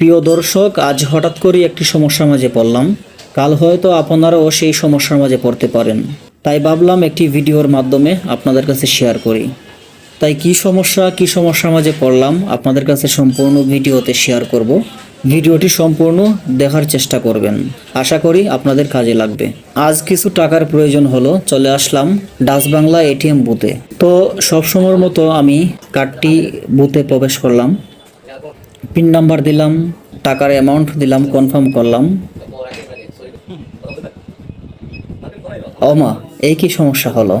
প্রিয় দর্শক, আজ হঠাৎ করে একটি সমস্যার মাঝে পড়লাম। কাল হয়তো আপনারাও সেই সমস্যার মাঝে পড়তে পারেন। তাই ভাবলাম একটি ভিডিওর মাধ্যমে আপনাদের কাছে শেয়ার করি। তাই কি সমস্যা, কি সমস্যার মাঝে পড়লাম, আপনাদের কাছে সম্পূর্ণ ভিডিওতে শেয়ার করব। ভিডিওটি সম্পূর্ণ দেখার চেষ্টা করবেন। আশা করি আপনাদের কাজে লাগবে। আজ কিছু টাকার প্রয়োজন হলো, চলে আসলাম ডাচ বাংলা এটিএম বুথে। তো সবসময়ের মতো আমি কার্ডটি বুথে প্রবেশ করলাম। পিন নাম্বার দিলাম, টাকার অ্যামাউন্ট দিলাম কনফার্ম করলাম। ওমা, এই কি সমস্যা হলো?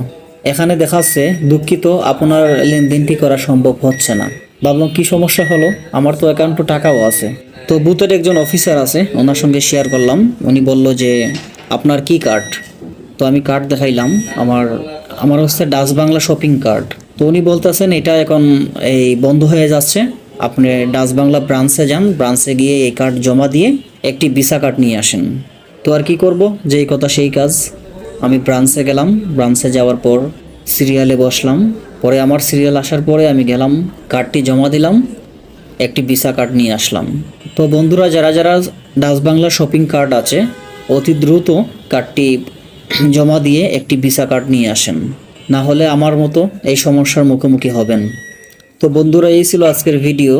এখানে দেখাচ্ছে, দুঃখিত, আপনার লেনদেনটি করা সম্ভব হচ্ছে না। ভাবলাম, কি সমস্যা হলো? আমার তো অ্যাকাউন্টে টাকাও আছে। তো বুথের একজন অফিসার আছে, ওনার সঙ্গে শেয়ার করলাম। উনি বলল যে, আপনার কি কার্ড তো আমি কার্ড দেখাইলাম, আমার আমার হচ্ছে ডাচ বাংলা শপিং কার্ড তো উনি বলতেছেন, এটা এখন এই বন্ধ হয়ে যাচ্ছে। আপনি ডাচ বাংলা ব্রাঞ্চে যান, ব্রাঞ্চে গিয়ে এই কার্ড জমা দিয়ে একটি ভিসা কার্ড নিয়ে আসেন। তো আর কি করব? যেই কথা সেই কাজ। আমি ব্রাঞ্চে গেলাম, ব্রাঞ্চে যাওয়ার পর সিরিয়ালে বসলাম। পরে আমার সিরিয়াল আসার পরে আমি গেলাম, কার্ডটি জমা দিলাম, একটি ভিসা কার্ড নিয়ে আসলাম। তো বন্ধুরা, যারা যারা ডাচ বাংলা শপিং কার্ড আছে, অতি দ্রুত কার্ডটি জমা দিয়ে একটি ভিসা কার্ড নিয়ে আসেন। না হলে আমার মতো এই সমস্যার মুখোমুখি হবেন। তো বন্ধুরা, এই ছিল আজকের ভিডিও।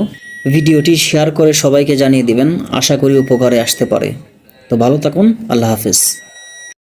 ভিডিওটি শেয়ার করে সবাইকে জানিয়ে দিবেন। আশা করি উপকারে আসতে পারে। তো ভালো থাকুন। আল্লাহ হাফেজ।